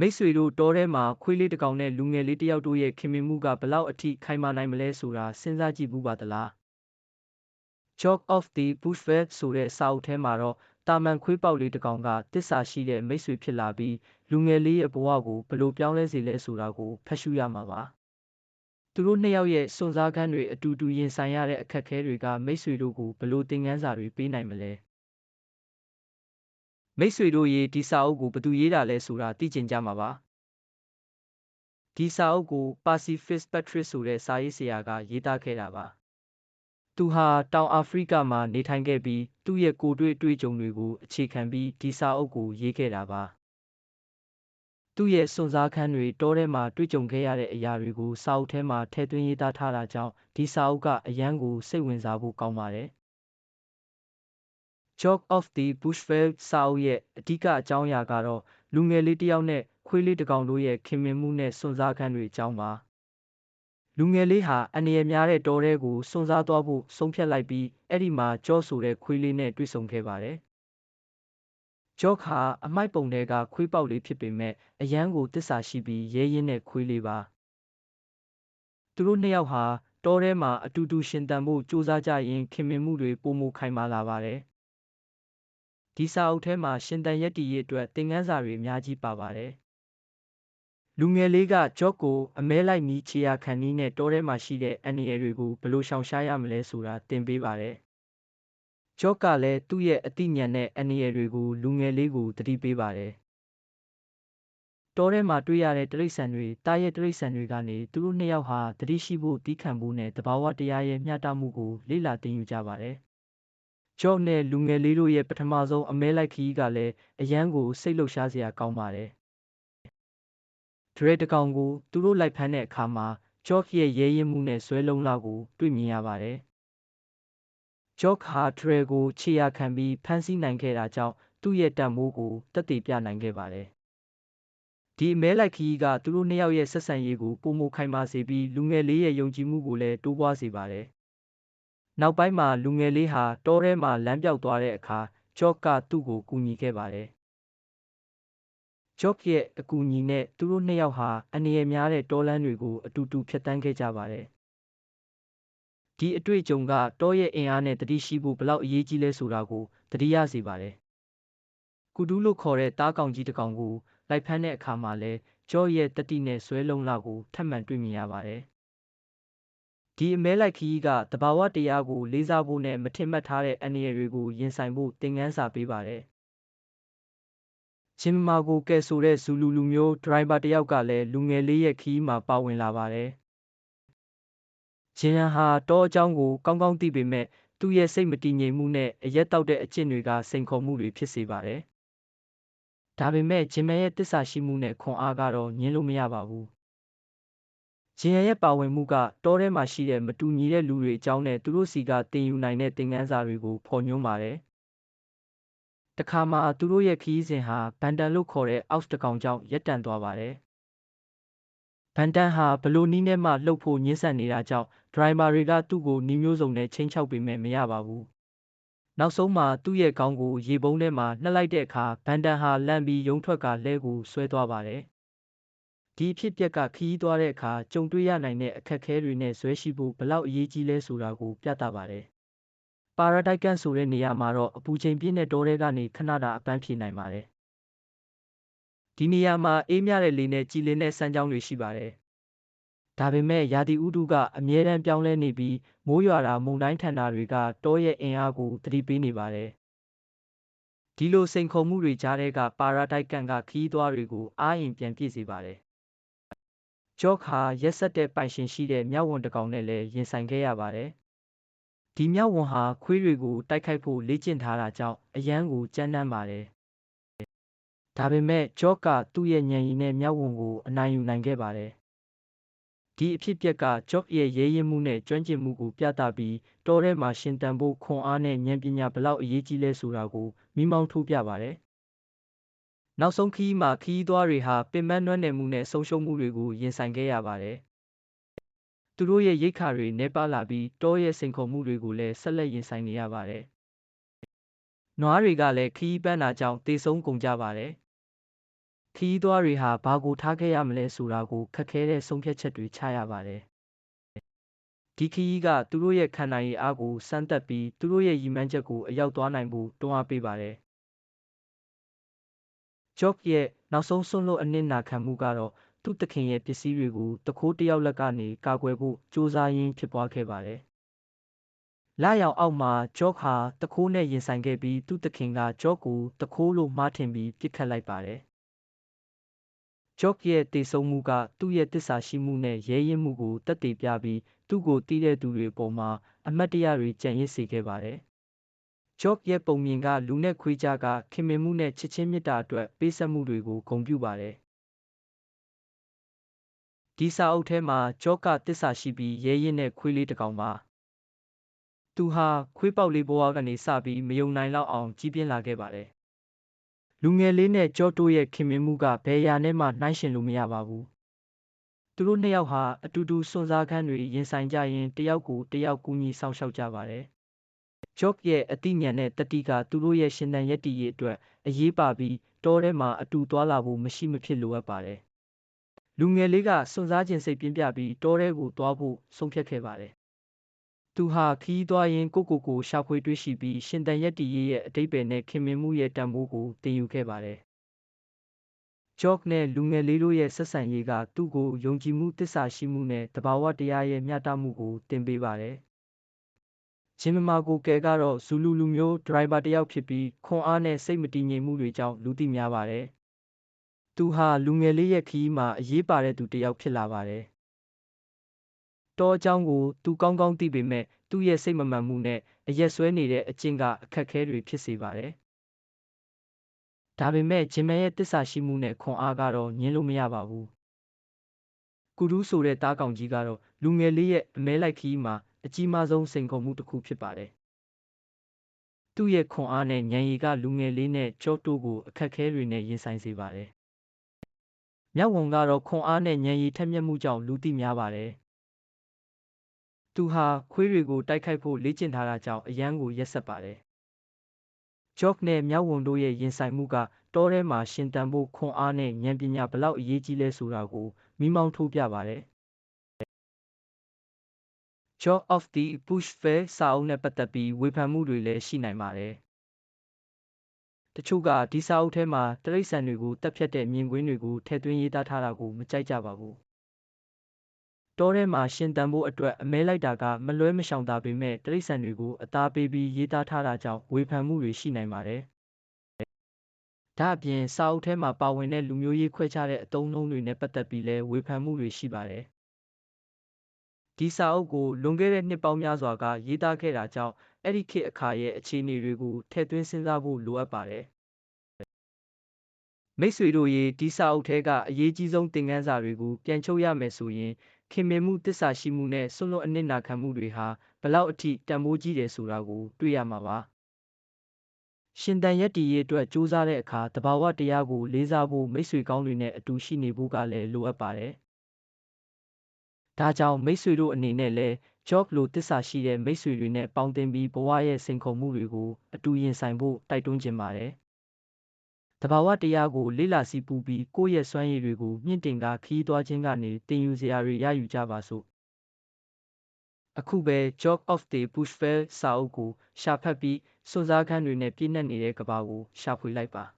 မိတ်ဆွေတို့တောထဲမှာခွေးလေးတစ်ကောင်နဲ့လူငယ်လေးတစ်ယောက်တို့ရဲ့ခင်မင်မှုကဘလောက်အထိခိုင်မာနိုင်မလဲဆိုတာစဉ်းစားကြည့်ဘူးပါသလား Chalk of the Bushveld ဆိုတဲ့စာအုပ်ထဲမှာတော့တာမန်ခွေးပေါက်လေးတစ်ကောင်ကတစ္ဆာရှိတဲ့မိတ်ဆွေဖြစ်လာပြီးလူငယ်လေးရဲ့ဘဝကိုဘယ်လိုပြောင်းလဲစေလဲဆိုတာကိုဖတ်ရှုရမှာပါသူတို့နှစ်ယောက်ရဲ့စွန့်စားခန်းတွေအတူတူရင်ဆိုင်ရတဲ့အခက်အခဲတွေကမိတ်ဆွေတို့ကိုဘယ်လိုသင်ခန်းစာတွေပေးနိုင်မလဲ မိတ်ဆွေတို့ရေဒီစာအုပ်ကိုဘယ်သူရေးတာလဲဆိုတာသိကျင်ကြမှာပါဒီစာအုပ်ကို Percy Fitzpatrick ဆိုတဲ့စာရေးဆရာကရေးသားခဲ့တာပါသူဟာတောင်အာဖရိကမှာနေထိုင်ခဲ့ပြီးသူ့ရဲ့ကိုယ်တွေ့အတွေ့အကြုံတွေကိုအခြေခံပြီးဒီစာအုပ်ကိုရေးခဲ့တာပါသူ့ရဲ့စွန့်စားခန်းတွေတောထဲမှာတွေ့ကြုံခဲ့ရတဲ့အရာတွေကိုစာအုပ်ထဲမှာထည့်သွင်းရေးသားထားတာကြောင့်ဒီစာအုပ်ကအရန်ကိုစိတ်ဝင်စားဖို့ကောင်းပါတယ် Chalk of the Bushveld စာအုပ်ရဲ့အဓိကအကြောင်းအရာကတော့လူငယ်လေးတစ်ယောက်နဲ့ခွေးလေးတစ်ကောင်တို့ရဲ့ခင်မင်မှုနဲ့စွန့်စားခန်းတွေအကြောင်းပါလူငယ်လေးဟာအန္တရာယ်များတဲ့တောထဲကိုစွန့်စားသွားဖို့ဆုံးဖြတ်လိုက်ပြီးအဲ့ဒီမှာကြော့ဆိုတဲ့ခွေးလေးနဲ့တွေ့ဆုံခဲ့ပါတယ်ဂျော့ခါအမိုက်ပုံထဲကခွေးပေါက်လေးဖြစ်ပေမဲ့အရန်ကိုတစ္ဆာရှိပြီးရဲရင့်တဲ့ခွေးလေးပါသူတို့နှစ်ယောက်ဟာတောထဲမှာအတူတူရှင်သန်ဖို့ကြိုးစားကြရင်းခင်မင်မှုတွေပိုမိုခိုင်မာလာပါတယ် ဒီစာအုပ်ထဲမှာရှင်သန်ရက်တည်ရေးအတွက်သင်ခန်းစာတွေအများကြီးပါပါတယ်လူငယ်လေးကဂျော့ကိုအမဲလိုက်မီခြေရာခံနည်းနဲ့တောထဲမှာရှိတဲ့အန္တရာယ်တွေကိုဘယ်လိုရှောင်ရှားရမလဲဆိုတာသင်ပေးပါတယ်ဂျော့ကလည်းသူ့ရဲ့အသိဉာဏ်နဲ့အန္တရာယ်တွေကို လူငယ်လေးကိုသတိပေးပါတယ်။တောထဲမှာတွေ့ရတဲ့တိရစ္ဆာန်တွေတားရဲ့တိရစ္ဆာန်တွေကနေသူတို့နှစ်ယောက်ဟာသတိရှိဖို့တီးခံဖို့နဲ့သဘာဝတရားရဲ့မျှတမှုကိုလေ့လာသင်ယူကြပါတယ်။ ဂျော့နဲ့လူငယ်လေးတို့ရဲ့ပထမဆုံးအမဲလိုက်ခရီးကလည်းအရန်ကိုစိတ်လှုပ်ရှားစရာကောင်းပါတယ်။ဒရဲတကောင်ကိုသူတို့လိုက်ဖမ်းတဲ့အခါမှာဂျော့ရဲ့ရဲရင်မှုနဲ့ဆွဲလုံးလာကိုတွေ့မြင်ရပါတယ်။ဂျော့ခ်ဟာထရယ်ကိုခြေရာခံပြီးဖမ်းဆီးနိုင်ခဲ့တာကြောင့်သူ့ရဲ့တန်ဖိုးကိုသက်သေပြနိုင်ခဲ့ပါတယ်။ဒီအမဲလိုက်ခရီးကသူတို့နှစ်ယောက်ရဲ့ဆက်ဆံရေးကိုပိုမိုခိုင်မာစေပြီးလူငယ်လေးရဲ့ယုံကြည်မှုကိုလည်းတိုးပွားစေပါတယ်။ နောက်ပိုင်းမှာလူငယ်လေးဟာတောထဲမှာလမ်းပြောက်သွားတဲ့အခါဂျော့ကသူ့ကိုကူညီခဲ့ပါတယ်။ဂျော့ရဲ့အကူအညီနဲ့သူတို့နှစ်ယောက်ဟာအန္တရာယ်များတဲ့တောလမ်းတွေကိုအတူတူဖြတ်တန်းခဲ့ကြပါတယ်ဒီအတွေ့အကြုံကတောရဲ့အင်အားနဲ့တတိရှိဖို့ဘလောက်အရေးကြီးလဲဆိုတာကိုသတိရစေပါတယ်။ကုတူးလို့ခေါ်တဲ့တားကောင်ကြီးတစ်ကောင်ကိုလိုက်ဖမ်းတဲ့အခါမှာလဲကြော့ရဲ့တတိနဲ့ဆွဲလုံးလာကိုထပ်မံတွေ့မြင်ရပါတယ်။ ဒီအမဲလိုက်ခီးကတဘာဝတရားကိုလေးစားဖို့နဲ့မထင်မှတ်ထားတဲ့အန္တရာယ်တွေကိုရင်ဆိုင်ဖို့သင်ခန်းစာပေးပါတယ်။ချင်းမာကိုကဲဆိုတဲ့ဇူလူလူမျိုးဒရိုင်ဘာတယောက်ကလည်းလူငယ်လေးရဲ့ခီးမှာပါဝင်လာပါတယ်။ဂျင်ရန်ဟာတောအကြောင်းကိုကောင်းကောင်းသိပေမဲ့သူ့ရဲ့စိတ်မတည်ငြိမ်မှုနဲ့အရက်တောက်တဲ့အကျင့်တွေကစိန်ခေါ်မှုတွေဖြစ်စေပါတယ်။ဒါပေမဲ့ဂျင်မန်ရဲ့တစ္ဆာရှိမှုနဲ့ခွန်အားကတော့ညှင်းလို့မရပါဘူး။ ဂျင်ရန်ရဲ့ပါဝင်မှုကတောထဲမှာရှိတဲ့မတူညီတဲ့လူတွေအကြောင်းနဲ့သူတို့စီကတင်ယူနိုင်တဲ့သင်ခန်းစာတွေကိုဖော်ညွှန်းပါတယ်။တခါမှသူတို့ရဲ့ခီးစဉ်ဟာဘန်တန်လို့ခေါ်တဲ့အောက်တကောင်ကြောင့်ရပ်တန့်သွားပါတယ်။ဗန်တန်ဟာဘလို့နီးနဲ့မှလှုပ်ဖို့ညှင်းဆန်နေတာကြောင့်ဒရိုင်ဘာတွေကသူ့ကိုနီးမျိုးစုံနဲ့ချင်းချောက်ပေမဲ့မရပါဘူး။နောက်ဆုံးမှာသူ့ရဲ့ခေါင်းကိုရေပုံးထဲမှာနှက်လိုက်တဲ့အခါဗန်တန်ဟာလန့်ပြီးရုံထွက်ကလဲကိုဆွဲသွားပါတယ်။ ဒီအဖြစ်အပျက်ကခရီးသွားတဲ့အခါကြုံတွေ့ရနိုင်တဲ့အခက်အခဲတွေနဲ့ဇွဲရှိဖို့ဘလောက်အရေးကြီးလဲဆိုတာကိုပြသပါတယ်။ပါရာဒိုက်ကန်ဆိုတဲ့နေရာမှာတော့အပူချိန်ပြင်းတဲ့တောထဲကနေခဏတာအပန်းဖြေနိုင်ပါတယ်ဒီနေရာမှာအေးမြတဲ့လေနဲ့ကြည်လင်တဲ့စမ်းကြောင်းတွေရှိပါတယ်။ဒါပေမဲ့ရာသီဥတုကအမြဲတမ်းပြောင်းလဲနေပြီးမိုးရွာတာမုန်တိုင်းထန်တာတွေကတောရဲ့အင်အားကိုသတိပေးနေပါတယ်။ဒီလိုစိန်ခေါ်မှုတွေကြားထဲကပါရာဒိုက်ကန်ကခီးသွားတွေကိုအားရင်ပြန်ပြည့်စေပါတယ်။ ဂျော့ခါရက်ဆက်တဲ့ပိုင်ရှင်ရှိတဲ့မြောက်ဝန်တကောင်နဲ့လည်းရင်ဆိုင်ခဲ့ရပါတယ်။ဒီမြောက်ဝန်ဟာခွေးတွေကိုတိုက်ခိုက်ဖို့လေ့ကျင့်ထားတာကြောင့်အရန်ကိုကြမ်းတမ်းပါတယ်ဒါပေမဲ့ဂျော့ကသူ့ရဲ့ဉာဏ်ရည်နဲ့မျက်ဝံကိုအနိုင်ယူနိုင်ခဲ့ပါတယ်။ဒီအဖြစ်အပျက်ကဂျော့ရဲ့ရဲရင့်မှုနဲ့ကျွမ်းကျင်မှုကိုပြသပြီးတောထဲမှာရှင်သန်ဖို့ခွန်အားနဲ့ဉာဏ်ပညာဘလောက်အရေးကြီးလဲဆိုတာကိုမိမောင်းထိုးပြပါတယ်။ နောက်ဆုံးခရီးမှာခရီးသွားတွေဟာပင်ပန်းနွမ်းနယ်မှုနဲ့ဆုံးရှုံးမှုတွေကိုရင်ဆိုင်ခဲ့ရပါတယ်။သူတို့ရဲ့ရိတ်ခါတွေနှဲပါလာပြီးတောရဲ့စိန်ခေါ်မှုတွေကိုလည်းဆက်လက်ရင်ဆိုင်နေရပါတယ်။နွားတွေကလည်းခရီးပန်းတာကြောင့်တေဆုံးကုန်ကြပါတယ်။ခရီးသွားတွေဟာဘာကိုထားခဲ့ရမလဲဆိုတာကိုခက်ခဲတဲ့ဆုံးဖြတ်ချက်တွေချရပါတယ်ဒီခရီးကသူတို့ရဲ့ခံနိုင်ရည်အားကိုစမ်းသပ်ပြီးသူတို့ရဲ့ရည်မှန်းချက်ကိုအရောက်သွားနိုင်ဖို့တွန်းအားပေးပါတယ် ဂျော့ရဲ့နောက်ဆုံးဆွန့်လွတ်အနစ်နာခံမှုကတော့ သူ့သခင်ရဲ့ပစ္စည်းတွေကိုတခိုးတစ်ယောက်လက်ကနေ ကာကွယ်ဖို့ကြိုးစားရင်း ဖြစ်ပွားခဲ့ပါတယ်။လရောင်အောက်မှာဂျော့ဟာတခိုးနဲ့ ရင်ဆိုင်ခဲ့ပြီး သူ့သခင်ကဂျော့ကိုတခိုးလို့ မှားထင်ပြီး ပစ်ခတ်လိုက်ပါတယ်။ဂျော့ရဲ့တေဆုံးမှုက သူ့ရဲ့တစ္ဆာရှိမှုနဲ့ ရဲရင့်မှုကိုတက်တည်ပြပြီး သူ့ကိုတီးတဲ့သူတွေပေါ်မှာ အမတ်တရားတွေကြံ့ရစ်စေခဲ့ပါတယ်။ ဂျော့ရဲ့ပုံမြင်ကလူနဲ့ခွေးကြကခင်မင်မှုနဲ့ချစ်ချင်းမေတ္တာအတွက်ပေးဆက်မှုတွေကိုဂုဏ်ပြုပါတယ်။ဒီစာအုပ်ထဲမှာကြောကတစ္ဆာရှိပြီးရဲရင့်တဲ့ခွေးလေးတစ်ကောင်ပါသူဟာခွေးပေါက်လေးဘဝကနေစပြီးမယုံနိုင်လောက်အောင်ကြီးပြင်းလာခဲ့ပါတယ်လူငယ်လေးနဲ့ကြောတိုးရဲ့ခင်မင်မှုကဘယ်ရာနဲ့မှနှိုင်းယှဉ်လို့မရပါဘူးသူတို့နှစ်ယောက်ဟာအတူတူစွန့်စားခန်းတွေရင်ဆိုင်ကြရင်တယောက်ကိုတယောက်ကူညီဆောင်ရှောက်ကြပါတယ် ဂျော့ရဲ့အသိဉာဏ်နဲ့တတိကသူတို့ရဲ့ရှင်သန်ရည်တည်ရေးအတွက်အရေးပါပြီးတောထဲမှာအတူသွားလာဖို့မရှိမဖြစ်လိုအပ်ပါတယ်လူငယ်လေးကစွန့်စားခြင်းစိတ်ပြင်းပြပြီးတောထဲကိုသွားဖို့ဆုံးဖြတ်ခဲ့ပါတယ်။သူဟာခီးသွားရင်းကိုကိုကိုရှာဖွေတွေ့ရှိပြီးရှင်တန်ရက်တီရဲ့အတိတ်ပဲနဲ့ခင်မင်မှုရဲ့တန်ဖိုးကိုတင်ယူခဲ့ပါတယ်။ဂျော့နဲ့လူငယ်လေးတို့ရဲ့ဆက်ဆံရေးကသူ့ကိုယုံကြည်မှုတစ္ဆာရှိမှုနဲ့တဘာဝတရားရဲ့မျှတမှုကိုတင်ပေးပါတယ်။ ဂျင်မမာကိုကဲကတော့ဇူလူလူမျိုးဒရိုင်ဘာတစ်ယောက်ဖြစ်ပြီးခွန်အားနဲ့စိတ်မတည်ငြိမ်မှုတွေကြောင့်လူသိများပါတယ်။သူဟာလူငယ်လေးရဲ့ခရီးမှာအရေးပါတဲ့သူတစ်ယောက်ဖြစ်လာပါတယ်။တောအကြောင်းကိုသူကောင်းကောင်းသိပေမဲ့သူ့ရဲ့စိတ်မမှန်မှုနဲ့အရက်ဆွဲနေတဲ့အကျင့်ကအခက်အခဲတွေဖြစ်စေပါတယ်။ဒါပေမဲ့ဂျင်မန်ရဲ့တစ္ဆာရှိမှုနဲ့ခွန်အားကတော့ညှင်းလို့မရပါဘူး။ကူရူးဆိုတဲ့တားကောင်ကြီးကတော့လူငယ်လေးရဲ့အမဲလိုက်ခီးမှာ အကြီးမားဆုံးစိန်ခေါ်မှုတစ်ခုဖြစ်ပါတယ်။သူ့ရဲ့ခွန်အားနဲ့ဉာဏ်ရည်ကလူငယ်လေးနဲ့ကြောတိုးကိုအခက်အခဲတွေနဲ့ရင်ဆိုင်စေပါတယ်မြတ်ဝံကတော့ခွန်အားနဲ့ဉာဏ်ရည်ထက်မြက်မှုကြောင့်လူသိများပါတယ်။သူဟာခွေးတွေကိုတိုက်ခိုက်ဖို့လေ့ကျင့်ထားတာကြောင့်အယမ်းကိုရက်ဆက်ပါတယ်။ဂျော့နဲ့မြတ်ဝံတို့ရဲ့ရင်ဆိုင်မှုကတောထဲမှာရှင်တန်ဖို့ခွန်အားနဲ့ဉာဏ်ပညာဘလောက်အရေးကြီးလဲဆိုတာကိုမိမောင်းထိုးပြပါတယ်။ Jaw of the Bushville စာအုပ်နဲ့ပတ်သက်ပြီးဝေဖန်မှုတွေလည်းရှိနိုင်ပါတယ်။တချို့ကဒီစာအုပ်ထဲမှာတိရစ္ဆာန်တွေကိုတပ်ဖြတ်တဲ့မြင်ကွင်းတွေကိုထည့်သွင်းရေးသားထားတာကိုမကြိုက်ကြပါဘူး။တောထဲမှာရှင်သန်ဖို့အတွက်အမဲလိုက်တာကမလွဲမရှောင်သာပေမဲ့တိရစ္ဆာန်တွေကိုအသားပေးပြီးရေးသားထားတာကြောင့်ဝေဖန်မှုတွေရှိနိုင်ပါတယ်။ဒါ့အပြင်စာအုပ်ထဲမှာပါဝင်တဲ့လူမျိုးရေးခွဲခြားတဲ့အသုံးအနှုန်းတွေနဲ့ပတ်သက်ပြီးလည်းဝေဖန်မှုတွေရှိပါတယ်။ ဒီစာအုပ်ကိုလွန်ခဲ့တဲ့နှစ်ပေါင်းများစွာကရေးသားခဲ့တာကြောင့်အဲ့ဒီခေတ်အခါရဲ့အခြေအနေတွေကိုထည့်သွင်းစဉ်းစားဖို့လိုအပ်ပါတယ်။မိတ်ဆွေတို့ရေဒီစာအုပ်ထဲကအရေးကြီးဆုံးသင်ခန်းစာတွေကိုပြန်ချုပ်ရမယ်ဆိုရင်ခင်မင်မှုတစ္ဆာရှိမှုနဲ့ဆွလွတ်အနစ်နာခံမှုတွေဟာဘလောက်အထိတန်ဖိုးကြီးတယ်ဆိုတာကိုတွေ့ရမှာပါ။ရှင်တန်ရက်တီရဲ့အတွက်စူးစမ်းတဲ့အခါတဘာဝတရားကိုလေးစားဖို့မိတ်ဆွေကောင်းတွေနဲ့အတူရှိနေဖို့ကလည်းလိုအပ်ပါတယ်။ ဒါကြောင့်မိတ်ဆွေတို့အနေနဲ့လည်း job လိုတစ္ဆာရှိတဲ့မိတ်ဆွေတွေနဲ့ပေါင်းသင်းပြီးဘဝရဲ့စိန်ခေါ်မှုတွေကို အတူရင်ဆိုင်ဖို့တိုက်တွန်းချင်ပါတယ်။တဘာဝတရားကိုလေ့လာစီးပူးပြီးကိုယ့်ရဲ့စွမ်းရည်တွေကိုမြင့်တင်ကာခရီးသွားခြင်းကနေသင်ယူစရာတွေရယူကြပါစို့။အခုပဲ Job of the Bushville စာအုပ်ကိုရှာဖတ်ပြီးစွန့်စားခန်းတွေနဲ့ပြည့်နှက်နေတဲ့ကမ္ဘာကိုရှာဖွေလိုက်ပါ။